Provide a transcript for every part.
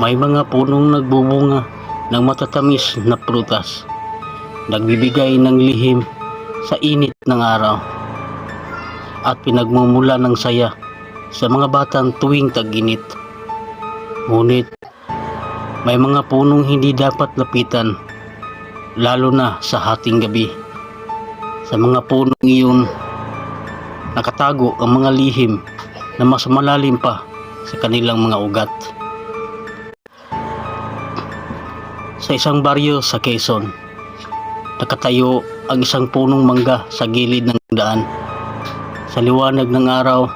May mga punong nagbubunga ng matatamis na prutas. Nagbibigay ng lihim sa init ng araw. At pinagmumula ng saya sa mga batang tuwing tag-init. Ngunit may mga punong hindi dapat lapitan lalo na sa hating gabi. Sa mga punong iyon, nakatago ang mga lihim na mas malalim pa sa kanilang mga ugat. Sa isang baryo sa Quezon, nakatayo ang isang punong mangga sa gilid ng daan. Sa liwanag ng araw,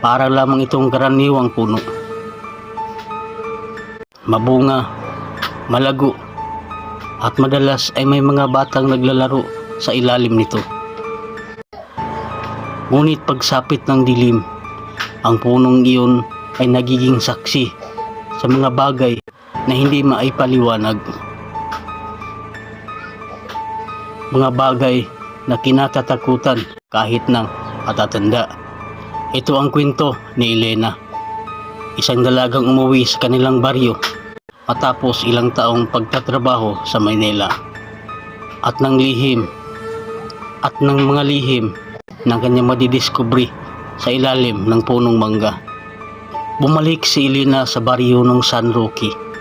para lamang itong karaniwang puno. Mabunga, malago, at madalas ay may mga batang naglalaro sa ilalim nito. Ngunit pagsapit ng dilim, ang punong iyon ay nagiging saksi sa mga bagay na hindi maipaliwanag. Mga bagay na kinatatakutan kahit ng katatanda. Ito ang kwento ni Elena. Isang dalagang umuwi sa kanilang baryo matapos ilang taong pagtatrabaho sa Maynila. At ng lihim at ng mga lihim ng kanyang madidiskubre sa ilalim ng punong mangga. Bumalik si Elena sa baryo ng San Roque.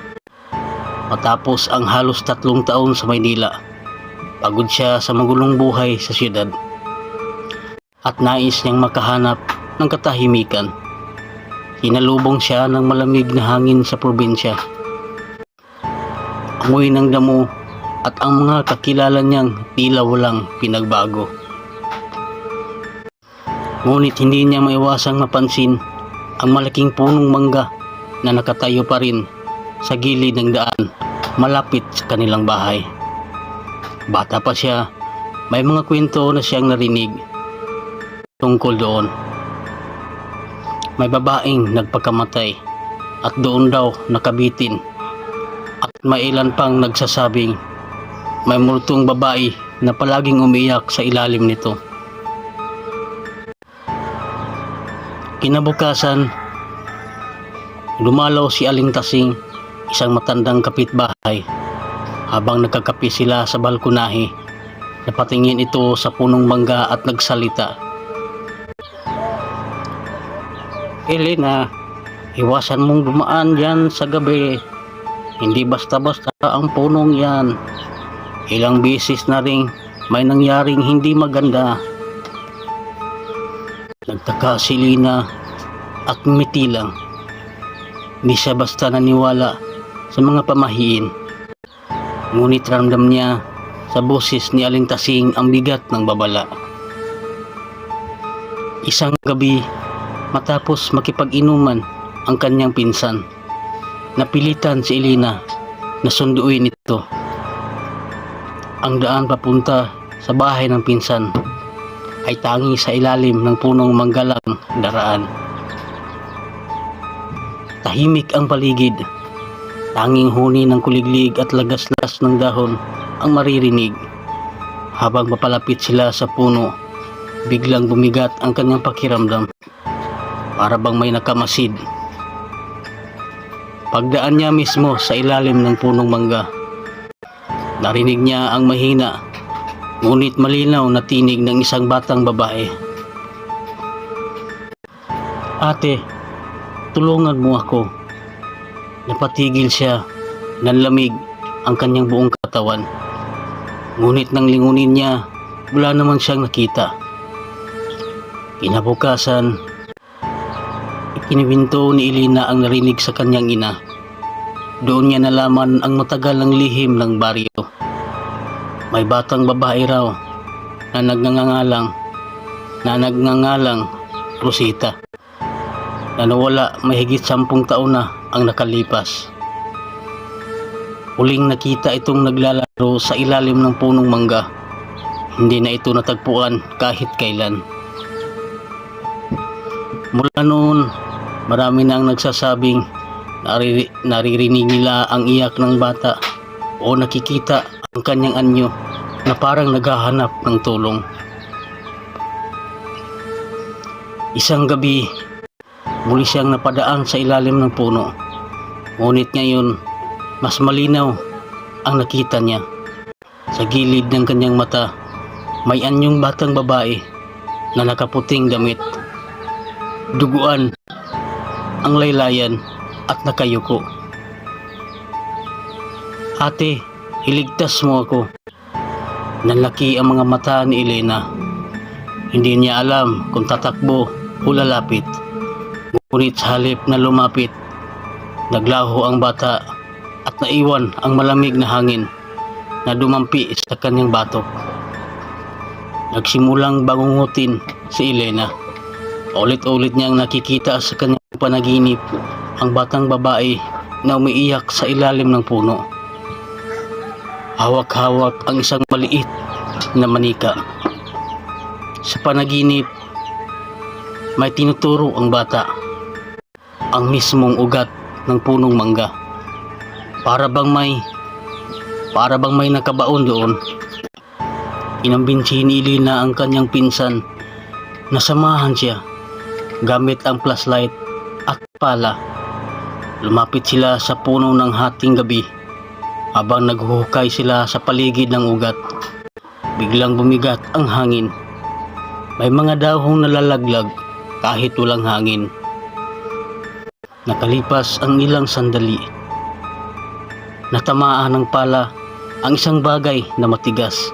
Matapos ang halos tatlong taon sa Maynila, pagod siya sa magulong buhay sa siyudad. At nais niyang makahanap ng katahimikan. Hinalubong siya ng malamig na hangin sa probinsya. Amoy ng damo at ang mga kakilala niyang tila walang pinagbago. Ngunit hindi niya maiwasang mapansin ang malaking punong mangga na nakatayo pa rin sa gilid ng daan malapit sa kanilang bahay. Bata pa siya, may mga kwento na siyang narinig tungkol doon. May babaeng nagpakamatay at doon daw nakabitin at may ilan pang nagsasabing may multong babae na palaging umiyak sa ilalim nito. Kinabukasan, dumalaw si Aling Tasing, isang matandang kapitbahay. Habang nagkakape sila sa balkonahe, napatingin ito sa punong mangga at nagsalita. Elena, iwasan mong dumaan yan sa gabi. Hindi basta-basta ang punong yan. Ilang beses na ring may nangyaring hindi maganda. Nagtaka si Lina at ngumiti lang. Hindi siya basta naniwala sa mga pamahiin. Ngunit ramdam niya sa boses ni Aling Tasing ang bigat ng babala. Isang gabi, matapos makipag-inuman ang kanyang pinsan, napilitan si Elena na sunduin ito. Ang daan papunta sa bahay ng pinsan ay tangi sa ilalim ng punong manggalang daraan. Tahimik ang paligid. Tanging huni ng kuliglig at lagaslas ng dahon ang maririnig. Habang papalapit sila sa puno, biglang bumigat ang kanyang pakiramdam. Para bang may nakamasid. Pagdaan niya mismo sa ilalim ng punong mangga, narinig niya ang mahina ngunit malinaw na tinig ng isang batang babae. Ate, tulungan mo ako. Napatigil siya, nanlamig ang kanyang buong katawan. Ngunit nang lingunin niya, wala naman siyang nakita. Kinabukasan, ikiniwinto ni Elena ang narinig sa kanyang ina. Doon niya nalaman ang matagal ng lihim ng baryo. May batang babae raw na nagngangalang na nagngangalang Rosita na nawala may higit sampung taon na ang nakalipas. Huling nakita itong naglalaro sa ilalim ng punong mangga. Hindi na ito natagpuan kahit kailan. Mula noon, marami na ang nagsasabing nariri- naririnig nila ang iyak ng bata o nakikita ang kanyang anyo na parang naghahanap ng tulong. Isang gabi, muli siyang napadaan sa ilalim ng puno. Ngunit ngayon, mas malinaw ang nakita niya. Sa gilid ng kanyang mata, may anyong batang babae na nakaputing damit. Duguan ang laylayan at nakayuko. Ate, iligtas mo ako. Nanlaki ang mga mata ni Elena. Hindi niya alam kung tatakbo o lalapit. Ngunit halip na lumapit, naglaho ang bata at naiwan ang malamig na hangin na dumampi sa kanyang batok. Nagsimulang bangungutin si Elena. Ulit-ulit niyang nakikita sa kanyang panaginip ang batang babae na umiiyak sa ilalim ng puno. Hawak-hawak ang isang maliit na manika. Sa panaginip, may tinuturo ang bata. Ang mismong ugat ng punong mangga. Para bang may para bang may nakabaon doon. Inambinsi ni Elena ang kanyang pinsan na samahan siya gamit ang flashlight at pala. Lumapit sila sa puno ng hating gabi habang naghuhukay sila sa paligid ng ugat. Biglang bumigat ang hangin. May mga dahong nalalaglag kahit walang hangin. Nakalipas ang ilang sandali. Natamaan ng pala ang isang bagay na matigas.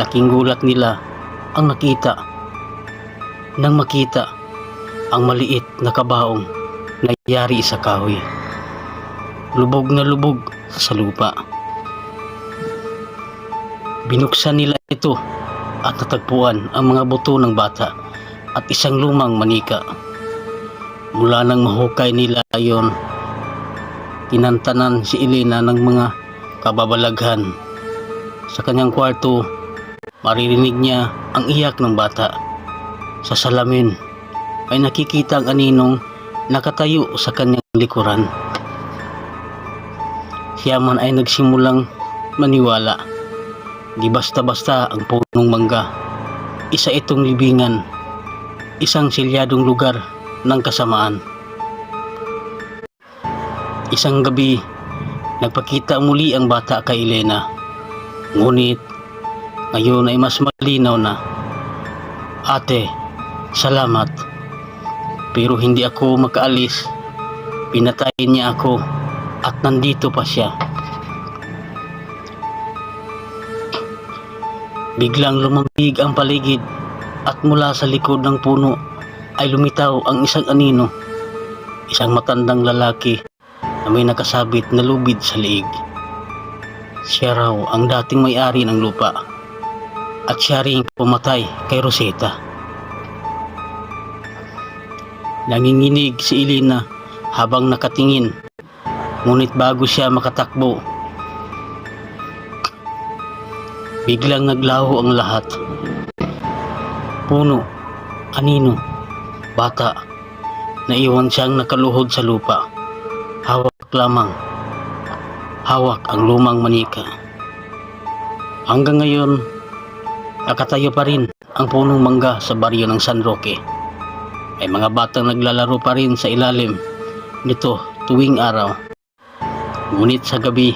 Laking gulat nila ang nakita. Nang makita ang maliit na kabaong na yari sa kahoy. Lubog na lubog sa lupa. Binuksan nila ito at natagpuan ang mga buto ng bata at isang lumang manika. Mula nang mahukay nila ayon, tinantanan si Elena ng mga kababalaghan. Sa kanyang kwarto, maririnig niya ang iyak ng bata. Sa salamin, ay nakikita ang aninong nakatayo sa kanyang likuran. Siya ay nagsimulang maniwala. Di basta-basta ang punong mangga. Isa itong libingan. Isang silyadong lugar ng kasamaan. Isang gabi, nagpakita muli ang bata kay Elena. Ngunit, ngayon ay mas malinaw na. Ate, salamat. Pero hindi ako makaalis. Pinatayin niya ako at nandito pa siya. Biglang lumambig ang paligid at mula sa likod ng puno ay lumitaw ang isang anino. Isang matandang lalaki na may nakasabit na lubid sa liig. Siya raw ang dating may-ari ng lupa at siya rin pumatay kay Rosetta. Nanginginig si Elena habang nakatingin ngunit bago siya makatakbo biglang naglaho ang lahat. Puno, anino, bata, naiwan siyang nakaluhod sa lupa. Hawak lamang, hawak ang lumang manika. Hanggang ngayon, nakatayo pa rin ang punong mangga sa baryo ng San Roque. May mga batang naglalaro pa rin sa ilalim nito tuwing araw. Ngunit sa gabi,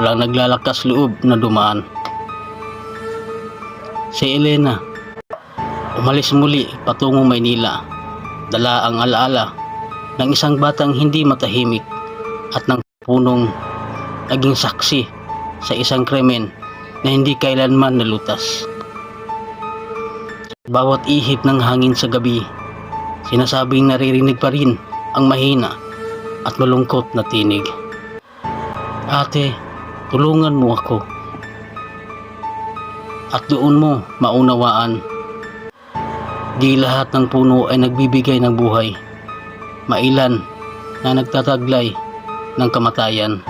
walang naglalakas loob na dumaan. Si Elena, umalis muli patungong Maynila. Dala ang alaala ng isang batang hindi matahimik at ng punong naging saksi sa isang krimen na hindi kailanman nalutas. Bawat ihip ng hangin sa gabi, sinasabing naririnig pa rin ang mahina at malungkot na tinig. Ate, tulungan mo ako. At doon mo maunawaan. Di lahat ng puno ay nagbibigay ng buhay. Mailan na nagtataglay ng kamatayan.